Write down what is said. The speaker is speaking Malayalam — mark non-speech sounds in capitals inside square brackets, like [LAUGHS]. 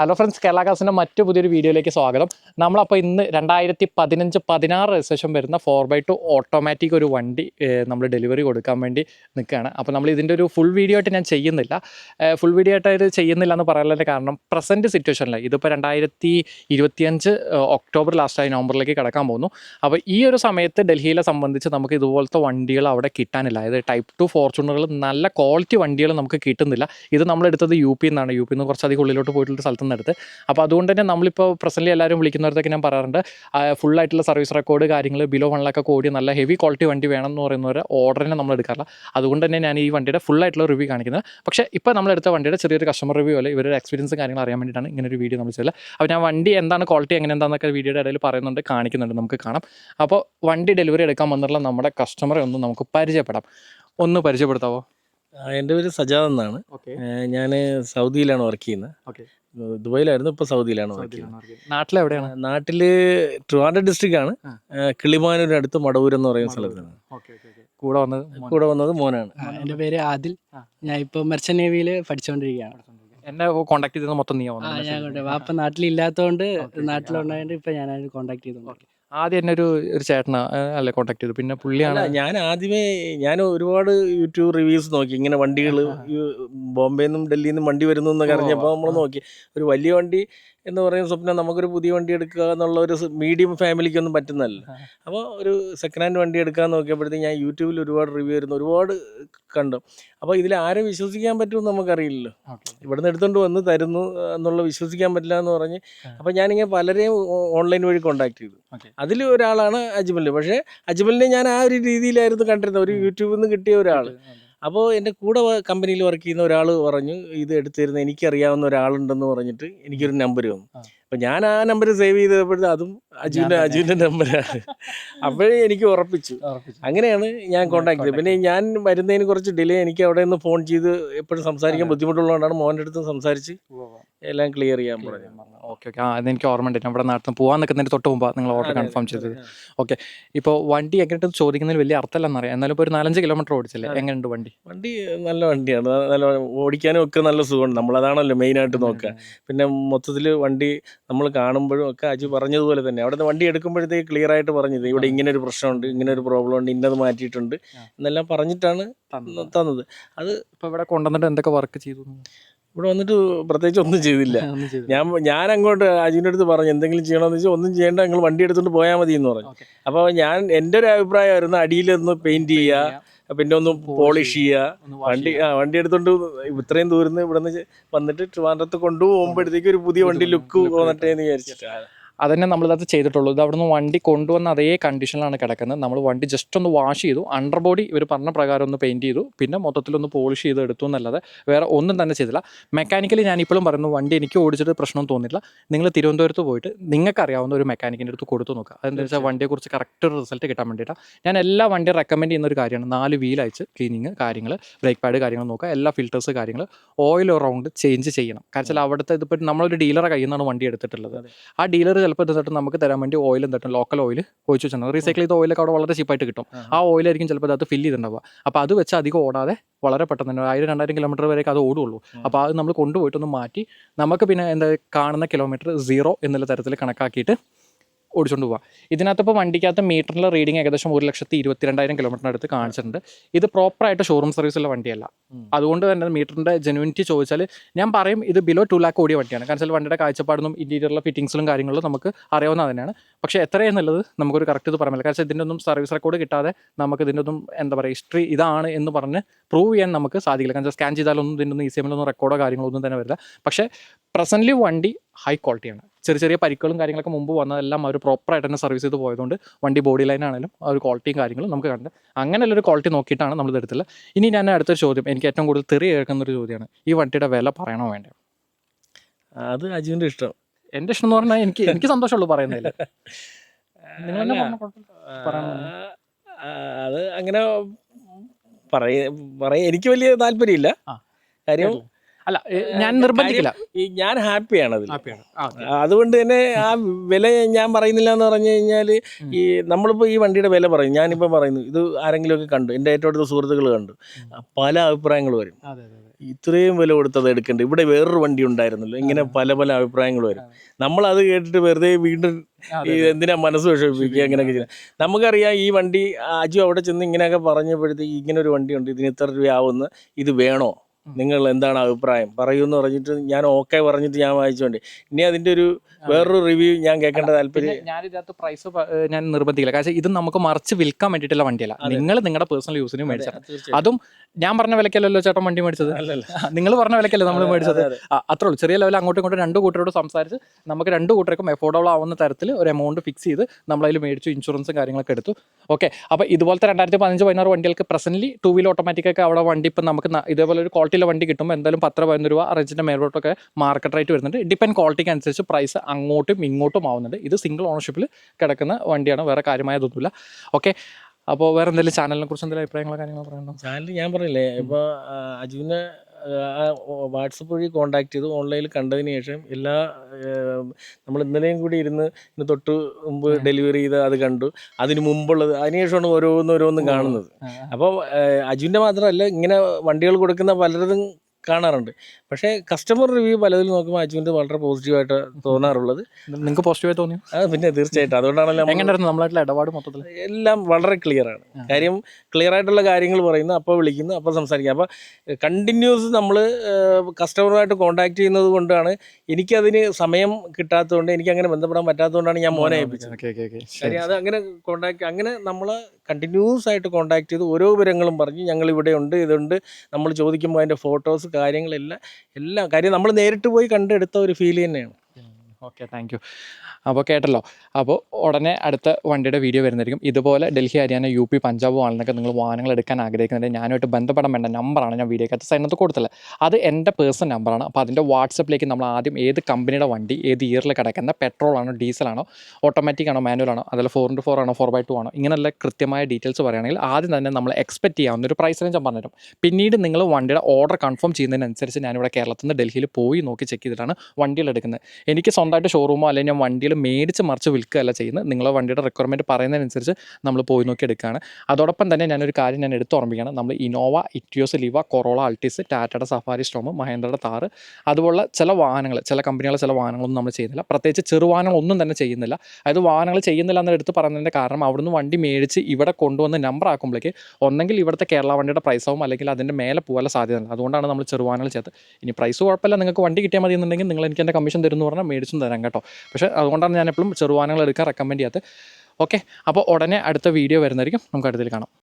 ഹലോ ഫ്രണ്ട്സ് കേരള കാസിന്റെ മറ്റു പുതിയൊരു വീഡിയോയിലേക്ക് സ്വാഗതം. നമ്മളപ്പോൾ ഇന്ന് രണ്ടായിരത്തി പതിനഞ്ച് പതിനാറ് രജിസ്ട്രേഷൻ വരുന്ന ഫോർ ബൈ ടു ഓട്ടോമാറ്റിക് ഒരു വണ്ടി നമ്മൾ ഡെലിവറി കൊടുക്കാൻ വേണ്ടി നിൽക്കുകയാണ് അപ്പോൾ നമ്മൾ ഇതിന്റെ ഒരു ഫുൾ വീഡിയോ ആയിട്ട് ഞാൻ ചെയ്യുന്നില്ല. ഫുൾ വീഡിയോ ആയിട്ട് ഇത് ചെയ്യുന്നില്ല എന്ന് പറയാനുള്ള കാരണം പ്രസന്റ് സിറ്റുവേഷനിൽ ഇതിപ്പോൾ രണ്ടായിരത്തി ഇരുപത്തിയഞ്ച് ഒക്ടോബർ ലാസ്റ്റായി നവംബറിലേക്ക് കിടക്കാൻ പോകുന്നു. അപ്പോൾ ഈ ഒരു സമയത്ത് ഡൽഹിയിലെ സംബന്ധിച്ച് നമുക്ക് ഇതുപോലത്തെ വണ്ടികൾ അവിടെ കിട്ടാനില്ല. അതായത് ടൈപ്പ് ടു ഫോർച്യൂണറുകൾ നല്ല ക്വാളിറ്റി വണ്ടികൾ നമുക്ക് കിട്ടുന്നില്ല. ഇത് നമ്മളെടുത്തത് യു പി എന്നാണ് യു പി നിന്ന് കുറച്ചധികം ഉള്ളിലോട്ട് പോയിട്ടുള്ള സ്ഥലത്ത് നിന്ന് അപ്പോൾ അതുകൊണ്ട് തന്നെ നമ്മളിപ്പോൾ പ്രസന്റ് എല്ലാവരും വിളിക്കുന്നവരത്തൊക്കെ ഞാൻ പറയാറുണ്ട്. ഫുൾ ആയിട്ടുള്ള സർവീസ് റെക്കോർഡ് കാര്യങ്ങൾ ബിലോ വൺ ലാക്ക് കൂടി നല്ല ഹെവി ക്വാളിറ്റി വണ്ടി വേണം എന്ന് പറയുന്നവരെ ഓർഡറിനെ നമ്മൾ എടുക്കാറില്ല. അതുകൊണ്ട് തന്നെ ഞാൻ ഈ വണ്ടിയുടെ ഫുൾ ആയിട്ടുള്ള റിവ്യൂ കാണിക്കുന്നത്. പക്ഷേ ഇപ്പോൾ നമ്മൾ എടുത്ത വണ്ടിയുടെ ചെറിയൊരു കസ്റ്റമർ റിവ്യൂ അല്ലെ ഇവരുടെ എക്സ്പീരിയൻസ് കാര്യങ്ങൾ അറിയാൻ വേണ്ടിയിട്ടാണ് ഇങ്ങനെ ഒരു വീഡിയോ നമ്മൾ ചെയ്തത്. അപ്പോൾ ഞാൻ വണ്ടി എന്താണ് ക്വാളിറ്റി എങ്ങനെ എന്താണെന്നൊക്കെ വീഡിയോയുടെ ഇടയിൽ പറയുന്നുണ്ട് കാണിക്കുന്നുണ്ട് നമുക്ക് കാണാം. അപ്പോൾ വണ്ടി ഡെലിവറി എടുക്കാൻ വന്നിട്ടുള്ള നമ്മുടെ കസ്റ്റമറെ ഒന്ന് നമുക്ക് പരിചയപ്പെടാം. ഒന്ന് പരിചയപ്പെടുത്താവോ? എന്റെ പേര് സജാദ് എന്നാണ്. ഓക്കെ ഞാൻ സൗദിയിലാണ് വർക്ക് ചെയ്യുന്നത്. ദുബായിലായിരുന്നു ഇപ്പൊ സൗദിയിലാണ് വർക്ക് ചെയ്യുന്നത്. നാട്ടിലെവിടെയാണ്? നാട്ടിൽ ട്രിവാൻഡ്രം ഡിസ്ട്രിക്റ്റ് ആണ് അടുത്ത് മടവൂർ എന്ന് പറയുന്ന സ്ഥലത്താണ്. ഓക്കെ ഓക്കെ കൂടെ വന്നത്. കൂടെ വന്നത് മോനാണ്. എന്റെ എന്റെ പേര് ആദിൽ. ഞാൻ ഇപ്പൊ മെർച്ചൻ നേവിയിൽ പഠിച്ചുകൊണ്ടിരിക്കുകയാണ് എന്നെ കോൺടാക്ട് ചെയ്തത് മൊത്തം നീ ഞാൻ വാപ്പ നാട്ടിലില്ലാത്തതുകൊണ്ട് നാട്ടിലുണ്ടായത് നാട്ടിലുണ്ടായതുകൊണ്ട് ഇപ്പം ഞാനത് കോൺടാക്ട് ചെയ്തോണ്ട് ആദ്യം എന്നെ ഒരു ഒരു ചേട്ടനാ അല്ലെ കോൺടാക്ട് ചെയ്തു പിന്നെ പുള്ളിയാണ് അല്ല, ഞാൻ ആദ്യമേ ഞാൻ ഒരുപാട് യൂട്യൂബ് റിവ്യൂസ് നോക്കി. ഇങ്ങനെ വണ്ടികൾ ബോംബെ നിന്നും ഡൽഹിയിൽ നിന്നും വണ്ടി വരുന്നു എന്നൊക്കെ അറിഞ്ഞപ്പോൾ നമ്മൾ നോക്കി. ഒരു വലിയ വണ്ടി എന്ന് പറയുന്ന സ്വപ്നം നമുക്കൊരു പുതിയ വണ്ടി എടുക്കുക എന്നുള്ള ഒരു മീഡിയം ഫാമിലിക്കൊന്നും പറ്റുന്നതല്ല. ആ. അപ്പോൾ ഒരു സെക്കൻഡ് ഹാൻഡ് വണ്ടി എടുക്കാൻ നോക്കിയപ്പോഴത്തേക്ക് ഞാൻ യൂട്യൂബിൽ ഒരുപാട് റിവ്യൂ വരുന്നു. ഒരുപാട് കണ്ടു. അപ്പോൾ ഇതിൽ ആരെ വിശ്വസിക്കാൻ പറ്റുമെന്ന് നമുക്കറിയില്ലല്ലോ. ഇവിടെ ഇവിടുന്ന് എടുത്തുകൊണ്ട് വന്ന് തരുന്നു എന്നുള്ള വിശ്വസിക്കാൻ പറ്റില്ല എന്ന് പറഞ്ഞ് അപ്പോൾ ഞാനിങ്ങനെ പലരെയും ഓൺലൈൻ വഴി കോൺടാക്ട് ചെയ്തു. അതിൽ ഒരാളാണ് അജ്മൽ പക്ഷേ അജ്മലിനെ ഞാൻ ആ ഒരു രീതിയിലായിരുന്നു കണ്ടിരുന്നത്. ഒരു യൂട്യൂബിൽ നിന്ന് കിട്ടിയ ഒരാൾ അപ്പോൾ എന്റെ കൂടെ കമ്പനിയിൽ വർക്ക് ചെയ്യുന്ന ഒരാൾ പറഞ്ഞു ഇത് എടുത്തിരുന്ന എനിക്കറിയാവുന്ന ഒരാളുണ്ടെന്ന് പറഞ്ഞിട്ട് എനിക്കൊരു നമ്പർ വന്നു. അപ്പോൾ ഞാൻ ആ നമ്പർ സേവ് ചെയ്തപ്പോഴത്തെ അതും അജുവിന്റെ അജുവിന്റെ നമ്പരാണ് നമ്പറാണ് അപ്പോഴേ എനിക്ക് ഉറപ്പിച്ചു. അങ്ങനെയാണ് ഞാൻ കോണ്ടാക്ട് ചെയ്തത്. പിന്നെ ഞാൻ വരുന്നതിന് കുറച്ച് ഡിലേ എനിക്ക് അവിടെ നിന്ന് ഫോൺ ചെയ്ത് എപ്പോഴും സംസാരിക്കാൻ. ബുദ്ധിമുട്ടുള്ളതുകൊണ്ടാണ് മോന്റെ അടുത്ത് സംസാരിച്ച് എല്ലാം ക്ലിയർ ചെയ്യാൻ പറഞ്ഞു ഓക്കെ ഓക്കെ ആ അതെനിക്ക് ഓർമ്മയുണ്ട് ഞാൻ ഇവിടെ നാട്ടിൽ പോകാൻ നിൽക്കുന്നതിന് തൊട്ട് മുമ്പ് നിങ്ങൾ ഓർഡർ കൺഫേം ചെയ്തത്. ഓക്കെ ഇപ്പോൾ വണ്ടി എങ്ങനെയിട്ട് ചോദിക്കുന്നതിൽ വലിയ അർത്ഥമല്ലെന്നറിയാം. എന്നാലും ഇപ്പോൾ ഒരു നാലഞ്ച് കിലോമീറ്റർ ഓടിച്ചല്ലേ. എങ്ങനെയുണ്ട് വണ്ടി? വണ്ടി നല്ല വണ്ടിയാണ്. നല്ല ഓടിക്കാനും ഒക്കെ നല്ല സുഖമുണ്ട് നമ്മളതാണല്ലോ മെയിനായിട്ട് നോക്കുക. പിന്നെ മൊത്തത്തിൽ വണ്ടി നമ്മൾ കാണുമ്പോഴും ഒക്കെ അജു പറഞ്ഞതുപോലെ തന്നെ. അവിടെ നിന്ന് വണ്ടി എടുക്കുമ്പോഴത്തേക്ക് ക്ലിയർ ആയിട്ട് പറഞ്ഞത് ഇവിടെ ഇങ്ങനെ ഒരു പ്രശ്നമുണ്ട് ഇങ്ങനെ ഒരു പ്രോബ്ലം ഉണ്ട് ഇന്നത് മാറ്റിയിട്ടുണ്ട് എന്നെല്ലാം പറഞ്ഞിട്ടാണ് തന്നത്. അത് ഇപ്പോൾ ഇവിടെ കൊണ്ടുവന്നിട്ട് എന്തൊക്കെ വർക്ക് ചെയ്തു? ഇവിടെ വന്നിട്ട് പ്രത്യേകിച്ച് ഒന്നും ചെയ്തില്ല. [LAUGHS] ഞാൻ ഞാൻ അങ്ങോട്ട് അജുവിന്റെ അടുത്ത് പറഞ്ഞു എന്തെങ്കിലും ചെയ്യണമെന്ന് വെച്ചാൽ ഒന്നും ചെയ്യേണ്ട നിങ്ങൾ വണ്ടി എടുത്തുകൊണ്ട് പോയാൽ മതി എന്ന് പറഞ്ഞു. അപ്പോൾ ഞാൻ എന്റെ ഒരു അഭിപ്രായമായിരുന്നു അടിയിലൊന്ന് പെയിന്റ് ചെയ്യുക പിന്നെ ഒന്ന് പോളിഷ് ചെയ്യുക വണ്ടി ആ വണ്ടി എടുത്തുകൊണ്ട് ഇത്രയും ദൂരം ഇവിടെ നിന്ന് വന്നിട്ട് ട്രിവാൻഡ്രത്ത് കൊണ്ടുപോകുമ്പോഴത്തേക്ക് ഒരു പുതിയ വണ്ടി ലുക്ക് വന്നിട്ടേന്ന് വന്നിട്ടേ. എന്ന് വിചാരിച്ചിട്ട് അതന്നെ നമ്മളിതകത്ത് ചെയ്തിട്ടുള്ളൂ. ഇത് അവിടുന്ന് വണ്ടി കൊണ്ടുവന്ന അതേ കണ്ടീഷനിലാണ് കിടക്കുന്നത്. നമ്മൾ വണ്ടി ജസ്റ്റ് ഒന്ന് വാഷ് ചെയ്തു. അണ്ടർ ബോഡി ഇവർ പറഞ്ഞ പ്രകാരം ഒന്ന് പെയിന്റ് ചെയ്തു. പിന്നെ മൊത്തത്തിലൊന്ന് പോളിഷ് ചെയ്ത് എടുത്തു എന്നല്ലാതെ വേറെ ഒന്നും തന്നെ ചെയ്തില്ല മെക്കാനിക്കലി ഞാൻ ഇപ്പോഴും പറയുന്നു വണ്ടി എനിക്ക് ഓടിച്ചിട്ട് പ്രശ്നം തോന്നില്ല നിങ്ങൾ തിരുവനന്തപുരത്ത് പോയിട്ട് നിങ്ങൾക്ക് അറിയാവുന്ന ഒരു മെക്കാനിക്കിന്റെ അടുത്ത് കൊടുത്തു നോക്കുക. അതെന്താ വെച്ചാൽ വണ്ടിയെക്കുറിച്ച് കറക്റ്റ് ഒരു റിസൾട്ട് കിട്ടാൻ വേണ്ടിയിട്ടാണ് ഞാൻ എല്ലാ വണ്ടി റെക്കമെൻഡ് ചെയ്യുന്ന ഒരു കാര്യമാണ്. നാല് വീൽ അയച്ച് ക്ലീനിങ് കാര്യങ്ങൾ ബ്രേക്ക് പാഡ് കാര്യങ്ങൾ നോക്കുക. എല്ലാ ഫിൽറ്റേഴ്സ് കാര്യങ്ങൾ ഓയിൽ റൗണ്ട് ചേഞ്ച് ചെയ്യണം. കാരണം അവിടുത്തെ ഇതിപ്പോൾ നമ്മളൊരു ഡീലറെ കയ്യിൽ നിന്നാണ് വണ്ടി എടുത്തിട്ടുള്ളത്. ആ ഡീലർ ചിലപ്പോൾ തട്ടും നമുക്ക് തരാൻ വേണ്ടി ഓയിൽ തട്ടും ലോക്കൽ ഓയിൽ ഒഴിച്ച് വെച്ചിട്ടുണ്ട് റീസൈക്കിൾ ചെയ്ത ഓയിലൊക്കെ അവിടെ വളരെ ചീപ്പായിട്ട് കിട്ടും. ആ ഓയിലായിരിക്കും ചിലപ്പോൾ അത് ഫില്ല് ചെയ്തിട്ടുണ്ടാവുക. അപ്പോൾ അത് വെച്ച് അധികം ഓടാതെ വളരെ പെട്ടെന്ന് തന്നെ ആയിരം രണ്ടായിരം കിലോമീറ്റർ വരെയൊക്കെ അത് ഓടുള്ളൂ. അപ്പോൾ അത് നമ്മൾ കൊണ്ടുപോയിട്ടൊന്ന് മാറ്റി നമുക്ക് പിന്നെ എന്താ കാണുന്ന കിലോമീറ്റർ സീറോ എന്നുള്ള തരത്തിൽ കണക്കാക്കിയിട്ട് ഓടിച്ചുകൊണ്ട് പോവാം. ഇതിനകത്ത് ഇപ്പോൾ വണ്ടിക്കകത്ത് മീറ്ററിലെ റീഡിങ് ഏകദേശം ഒരു ലക്ഷത്തി ഇരുപത്തിരണ്ടായിരം കിലോമീറ്ററിന് അടുത്ത് കാണിച്ചിട്ടുണ്ട്. ഇത് പ്രോപ്പറായിട്ട് ഷോറൂം സർവീസുള്ള വണ്ടിയല്ല. അതുകൊണ്ട് തന്നെ മീറ്ററിന്റെ ജെനുവിനിറ്റി ചോദിച്ചാൽ ഞാൻ പറയും ഇത് ബിലോ ടു ലാക്ക് ഓടിയ വണ്ടിയാണ്. കാരണം വെച്ചാൽ വണ്ടിയുടെ കാഴ്ചപ്പാടൊന്നും ഇന്റീരിയറിലെ ഫിറ്റിംഗ്സിലും കാര്യങ്ങളും നമുക്ക് അറിയാവുന്ന തന്നെയാണ്. പക്ഷേ എത്രയെന്നുള്ളത് നമുക്കൊരു കറക്റ്റ് ഇത് പറയാൻ പറ്റില്ല. കാരണം ഇതിന്റെ ഒന്നും സർവീസ് റെക്കോർഡ് കിട്ടാതെ നമുക്ക് ഇതിന്റെ ഒന്നും എന്താ പറയുക ഹിസ്റ്ററി ഇതാണ് എന്ന് പറഞ്ഞ് പ്രൂവ് ചെയ്യാൻ നമുക്ക് സാധിക്കില്ല. കാരണം സ്കാൻ ചെയ്താലൊന്നും ഇതിന്റെ ഒന്നും ഇ സി എമ്മിലൊന്നും റെക്കോർഡോ കാര്യങ്ങളോ ഒന്നും തന്നെ വരില്ല. പക്ഷേ പ്രസന്റ്ലി വണ്ടി ഹൈ ക്വാളിറ്റിയാണ് ചെറിയ ചെറിയ പരിക്കുകളും കാര്യങ്ങളൊക്കെ മുമ്പ് വന്നതെല്ലാം അവർ പ്രോപ്പറായിട്ട് തന്നെ സർവീസ് ചെയ്ത് പോയതുകൊണ്ട് വണ്ടി ബോഡി ലൈൻ ആണെങ്കിലും ആ ഒരു ക്വാളിറ്റിയും കാര്യങ്ങളും നമുക്ക് കണ്ട്. അങ്ങനെയുള്ളൊരു ക്വാളിറ്റി നോക്കിയിട്ടാണ് നമ്മൾ എടുത്തില്ല ഇനി ഞാൻ അടുത്തൊരു ചോദ്യം. എനിക്ക് ഏറ്റവും കൂടുതൽ തെറി കേൾക്കുന്ന ഒരു ചോദ്യമാണ്. ഈ വണ്ടിയുടെ വില പറയണോ വേണ്ടോ അത് അജുവിന്റെ ഇഷ്ടം. എന്റെ ഇഷ്ടം എന്ന് പറഞ്ഞാൽ എനിക്ക് [LAUGHS] എനിക്ക് സന്തോഷമുള്ളൂ. ആ, അത് അങ്ങനെ പറയ പറയ എനിക്ക് വലിയ താല്പര്യമില്ല. കാര്യം അല്ല ഞാൻ നിർബന്ധിക്കില്ല. ഈ ഞാൻ ഹാപ്പിയാണ് അതിൽ ഹാപ്പിയാണ്. അതുകൊണ്ട് തന്നെ ആ വില ഞാൻ പറയുന്നില്ല എന്ന് പറഞ്ഞു കഴിഞ്ഞാൽ. ഈ നമ്മളിപ്പോൾ ഈ വണ്ടിയുടെ വില പറയും. ഞാനിപ്പോൾ പറയുന്നു ഇത് ആരെങ്കിലുമൊക്കെ കണ്ടു എന്റെ ഏറ്റവും അടുത്ത സുഹൃത്തുക്കൾ കണ്ടു. പല അഭിപ്രായങ്ങൾ വരും. അതെ, അതെ, അതെ. ഇത്രയും വില കൊടുത്തത് എടുക്കണ്ട? ഇവിടെ വേറൊരു വണ്ടി ഉണ്ടായിരുന്നല്ലോ ഇങ്ങനെ പല പല അഭിപ്രായങ്ങൾ വരും. നമ്മൾ അത് കേട്ടിട്ട് വെറുതെ വീണ്ടും ഈ എന്തിനാ മനസ്സ് വിഷമിപ്പിക്കുക അങ്ങനെയൊക്കെ ചെയ്യുന്നത്. നമുക്കറിയാം ഈ വണ്ടി അജു അവിടെ ചെന്ന് ഇങ്ങനെയൊക്കെ പറഞ്ഞപ്പോഴത്തേക്ക് ഇങ്ങനെ ഒരു വണ്ടിയുണ്ട് ഇതിന് ഇത്ര രൂപയാവുന്ന ഇത് വേണോ? നിങ്ങൾ എന്താണ് അഭിപ്രായം? പറയൂ എന്ന് പറഞ്ഞിട്ട് ഞാൻ ഓക്കെ പറഞ്ഞിട്ട് ഞാൻ വായിച്ചോണ്ട്. ഇനി അതിന്റെ ഒരു വേറൊരു റിവ്യൂ ഞാൻ കേൾക്കേണ്ട താല്പര്യം ഞാൻ ഞാനിതിനകത്ത് പ്രൈസ് ഞാൻ നിർബന്ധിക്കില്ല. കാരണം ഇത് നമുക്ക് മറിച്ച് വിൽക്കാൻ വേണ്ടിയിട്ടുള്ള വണ്ടിയല്ല. നിങ്ങൾ നിങ്ങളുടെ പേഴ്സണൽ യൂസിന് മേടിച്ചത് അതും ഞാൻ പറഞ്ഞ വിലക്കല്ലല്ലോ ചേട്ടൻ വണ്ടി മേടിച്ചത്? നിങ്ങൾ പറഞ്ഞ വിലക്കല്ലേ നമ്മൾ മേടിച്ചത്? അത്രേ ഉള്ളൂ. ചെറിയ ലെവലിൽ അങ്ങോട്ടും ഇങ്ങോട്ടും രണ്ട് കൂട്ടരോട് സംസാരിച്ച് നമുക്ക് രണ്ട് കൂട്ടർക്കും എഫോർഡബിൾ ആവുന്ന തരത്തിൽ ഒരു എമൗണ്ട് ഫിക്സ് ചെയ്ത് നമ്മളതിൽ മേടിച്ചു ഇൻഷുറൻസും കാര്യങ്ങളൊക്കെ എടുത്തു. ഓക്കെ അപ്പോൾ ഇതുപോലത്തെ രണ്ടായിരത്തി പതിനഞ്ച് പതിനാറ് വണ്ടികൾക്ക് പ്രസന്റ്ലി ടൂ വീൽ ഓട്ടോമാറ്റിക് ഒക്കെ അവിടെ വണ്ടി ഇപ്പം നമുക്ക് ഇതേപോലെ ഒരു ക്വാളിറ്റിയിലെ വണ്ടി കിട്ടുമ്പോൾ എന്തായാലും പത്ര പതിനൊന്ന് രൂപ റേഞ്ചിന്റെ മേലോട്ടൊക്കെ മാർക്കറ്റ് റേറ്റ് വരുന്നുണ്ട് ഡിപ്പെൻഡ് ക്വാളിറ്റിക്ക് അനുസരിച്ച് പ്രൈസ് അങ്ങോട്ടും ഇങ്ങോട്ടും ആവുന്നുണ്ട്. ഇത് സിംഗിൾ ഓണർഷിപ്പിൽ കിടക്കുന്ന വണ്ടിയാണ്. വേറെ കാര്യമായതൊന്നുമില്ല. ഓക്കെ അപ്പോൾ വേറെ എന്തെങ്കിലും ചാനലിനെ കുറിച്ച് എന്തെങ്കിലും അഭിപ്രായങ്ങളോ കാര്യങ്ങളോ പറയണോ ചാനൽ ഞാൻ പറയില്ലേ ഇപ്പോൾ അജുവിനെ വാട്സപ്പ് വഴി കോണ്ടാക്ട് ചെയ്തു ഓൺലൈനിൽ കണ്ടതിന് ശേഷം എല്ലാ നമ്മൾ ഇന്നലെയും കൂടി ഇരുന്ന് ഇന്ന് തൊട്ട് മുമ്പ് ഡെലിവറി ചെയ്ത് അത് കണ്ടു. അതിന് മുമ്പുള്ളത് അതിനുശേഷമാണ് ഓരോന്ന് ഓരോന്നും കാണുന്നത്. അപ്പോൾ അജുവിന്റെ മാത്രമല്ല ഇങ്ങനെ വണ്ടികൾ കൊടുക്കുന്ന പലരതും കാണാറുണ്ട്. പക്ഷേ കസ്റ്റമർ റിവ്യൂ പലതിലും നോക്കുമ്പോൾ അജുവിന്റെ വളരെ പോസിറ്റീവായിട്ട് തോന്നാറുള്ളത്. നിങ്ങൾക്ക് പോസിറ്റീവായി തോന്നി പിന്നെ തീർച്ചയായിട്ടും. അതുകൊണ്ടാണല്ലോ എങ്ങനെയായിരുന്നു നമ്മളായിട്ടുള്ള ഇടപാട് മൊത്തത്തിൽ എല്ലാം വളരെ ക്ലിയർ ആണ്. കാര്യം ക്ലിയർ ആയിട്ടുള്ള കാര്യങ്ങൾ പറയുന്നു അപ്പോൾ വിളിക്കുന്നു അപ്പോൾ സംസാരിക്കുക അപ്പോൾ കണ്ടിന്യൂസ് നമ്മൾ കസ്റ്റമറുമായിട്ട് കോൺടാക്ട് ചെയ്യുന്നത് കൊണ്ടാണ് എനിക്കതിന് സമയം കിട്ടാത്തതുകൊണ്ട് എനിക്ക് അങ്ങനെ ബന്ധപ്പെടാൻ പറ്റാത്തതുകൊണ്ടാണ് ഞാൻ മോനെ ഏൽപ്പിച്ചത്. Okay okay okay. കാര്യം അത് അങ്ങനെ കോൺടാക്ട് അങ്ങനെ നമ്മൾ കണ്ടിന്യൂസ് ആയിട്ട് കോൺടാക്ട് ചെയ്ത് ഓരോ വിവരങ്ങളും പറഞ്ഞ് ഞങ്ങൾ ഇവിടെ ഉണ്ട് ഇതുണ്ട്. നമ്മൾ ചോദിക്കുമ്പോൾ അതിന്റെ ഫോട്ടോസ് കാര്യങ്ങളെല്ലാം എല്ലാം കാര്യം നമ്മൾ നേരിട്ട് പോയി കണ്ടെടുത്ത ഒരു ഫീൽ തന്നെയാണ്. ഓക്കെ താങ്ക് അപ്പോൾ കേട്ടല്ലോ. അപ്പോൾ ഉടനെ അടുത്ത വണ്ടിയുടെ വീഡിയോ വരുന്നതായിരിക്കും. ഇതുപോലെ ഡൽഹി ഹരിയാന യു പി പഞ്ചാബ് ആണെന്നൊക്കെ നിങ്ങൾ വാഹനങ്ങൾ എടുക്കാൻ ആഗ്രഹിക്കുന്നുണ്ട് ഞാനുമായിട്ട് ബന്ധപ്പെടാൻ വേണ്ട നമ്പറാണ് ഞാൻ വീഡിയോക്കകത്ത് സൈനത്ത് കൊടുത്തത്. അത് എന്റെ പേഴ്സണൽ നമ്പറാണ് അപ്പോൾ അതിന്റെ വാട്സപ്പിലേക്ക് നമ്മൾ ആദ്യം ഏത് കമ്പനിയുടെ വണ്ടി ഏത് ഇയറിൽ കിടക്കുന്ന പെട്രോളാണോ ഡീസലാണോ ഓട്ടോമാറ്റിക് ആണോ മാനുവൽ ആണോ അതല്ല ഫോർ ഇന്റു ഫോർ ആണോ ഫോർ ബൈ ടു ആണോ ഇങ്ങനെയുള്ള കൃത്യമായ ഡീറ്റെയിൽസ് പറയുകയാണെങ്കിൽ ആദ്യം തന്നെ നമ്മൾ എക്സ്പെക്ട് ചെയ്യാവുന്ന ഒരു പ്രൈസ് റേഞ്ച് ഞാൻ പറഞ്ഞുതരും പിന്നീട് നിങ്ങൾ വണ്ടിയുടെ ഓർഡർ കൺഫേം ചെയ്യുന്നതിനനുസരിച്ച് ഞാനിവിടെ കേരളത്തിൽ നിന്ന് ഡൽഹിയിൽ പോയി നോക്കി ചെക്ക് ചെയ്തിട്ടാണ് വണ്ടികൾ എടുക്കുന്നത്. എനിക്ക് സ്വന്തമായിട്ട് ഷോറൂമോ അല്ലെങ്കിൽ ഞാൻ വണ്ടികൾ മേടിച്ച് മറിച്ച് വിൽക്കുകയല്ല ചെയ്യുന്നത്. നിങ്ങളെ വണ്ടിയുടെ റിക്വയർമെന്റ് പറയുന്നതിനനുസരിച്ച് നമ്മൾ പോയി നോക്കി എടുക്കുകയാണ്. അതോടൊപ്പം തന്നെ ഞാനൊരു കാര്യം ഞാൻ എടുത്ത് ഓർമ്മിക്കുകയാണ് നമ്മൾ Innova Etios Liva Corolla Altis ടാറ്റയുടെ സഫാരി സ്റ്റോം മഹേന്ദ്രയുടെ താറ് അതുപോലെ ചില വാഹനങ്ങൾ ചില കമ്പനികളെ ചില വാഹനങ്ങളൊന്നും നമ്മൾ ചെയ്യുന്നില്ല. പ്രത്യേകിച്ച് ചെറുവാഹനങ്ങളൊന്നും തന്നെ ചെയ്യുന്നില്ല. അതായത് വാഹനങ്ങൾ ചെയ്യുന്നില്ല എന്ന് എടുത്ത് പറയുന്നതിന്റെ കാരണം അവിടുന്ന് വണ്ടി മേടിച്ച് ഇവിടെ കൊണ്ടുവന്ന് നമ്പർ ആക്കുമ്പോഴേക്ക് ഒന്നെങ്കിൽ ഇവിടുത്തെ കേരള വണ്ടിയുടെ പ്രൈസാവും അല്ലെങ്കിൽ അതിന്റെ മേലെ പോകാനുള്ള സാധ്യതയുണ്ട്. അതുകൊണ്ടാണ് നമ്മൾ ചെറുവാഹനങ്ങൾ ചെയ്തത്. ഇനി പ്രൈസ് കുഴപ്പമില്ല. നിങ്ങൾക്ക് വണ്ടി കിട്ടിയാൽ മതി എന്നുണ്ടെങ്കിൽ നിങ്ങൾ എനിക്ക് എന്റെ കമ്മീഷൻ തരുന്നു പറഞ്ഞാൽ മേടിച്ചും തരാം കേട്ടോ. പക്ഷേ അതുകൊണ്ടാണ് ഞാൻ എപ്പോഴും ചെറുവാഹനങ്ങൾ എടുക്കാൻ റെക്കമെൻഡ് ചെയ്യാത്തത്. ഓക്കെ അപ്പോൾ ഉടനെ അടുത്ത വീഡിയോ വരുന്നതായിരിക്കും. നമുക്ക് അടുത്തതിൽ കാണാം.